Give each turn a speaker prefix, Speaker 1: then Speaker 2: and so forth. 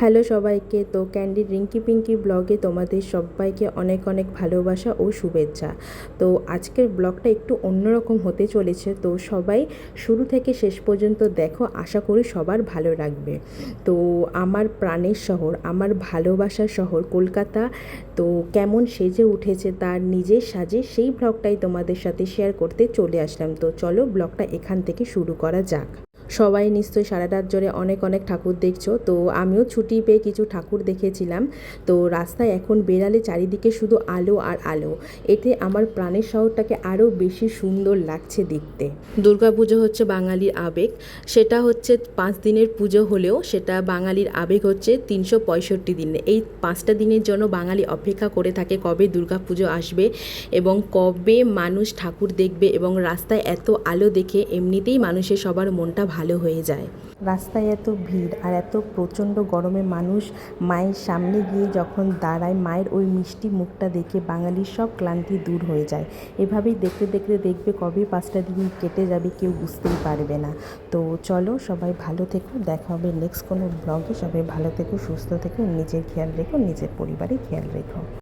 Speaker 1: Hello সবাইকে, তো candy Rinki Pinki ব্লগে তোমাদের সবাইকে অনেক অনেক ভালোবাসা ও শুভেচ্ছা। তো আজকের ব্লগটা একটু অন্যরকম হতে চলেছে, তো সবাই শুরু থেকে শেষ পর্যন্ত দেখো, আশা করি সবার ভালো লাগবে। তো আমার প্রাণের শহর, আমার ভালোবাসার শহর কলকাতা, তো কেমন সেজে উঠেছে তার নিজের সাজে, সেই ব্লগটাই তোমাদের সাথে শেয়ার করতে চলে আসলাম। তো চলো ব্লগটা এখান থেকে শুরু করা যাক। সবাই নিশ্চয়ই সারা রাত জোরে অনেক অনেক ঠাকুর দেখছ। তো আমিও ছুটি পেয়ে কিছু ঠাকুর দেখেছিলাম। তো রাস্তায় এখন বেরালে চারিদিকে শুধু আলো আর আলো। এতে আমার প্রাণের শহরটাকে আরও বেশি সুন্দর লাগছে দেখতে। দুর্গাপুজো হচ্ছে বাঙালির আবেগ। সেটা হচ্ছে পাঁচ দিনের পুজো হলেও সেটা বাঙালির আবেগ হচ্ছে তিনশো পঁয়ষট্টি দিনে। এই পাঁচটা দিনের জন্য বাঙালি অপেক্ষা করে থাকে কবে দুর্গাপুজো আসবে এবং কবে মানুষ ঠাকুর দেখবে এবং রাস্তায় এত আলো দেখে এমনিতেই মানুষের সবার মনটা ভালো হয়ে যায়। রাস্তায় এত ভিড় আর এত প্রচণ্ড গরমে মানুষ মায়ের সামনে গিয়ে যখন দাঁড়ায়, মায়ের ওই মিষ্টি মুখটা দেখে বাঙালির সব ক্লান্তি দূর হয়ে যায়। এভাবেই দেখতে দেখতে দেখবে কবে পাঁচটা দিন কেটে যাবে কেউ বুঝতেই পারবে না। তো চলো সবাই ভালো থেকো, দেখা হবে নেক্সট কোনো ব্লগে সবাই ভালো থেকো, সুস্থ থেকো, নিজের খেয়াল রেখো, নিজের পরিবারের খেয়াল রেখো।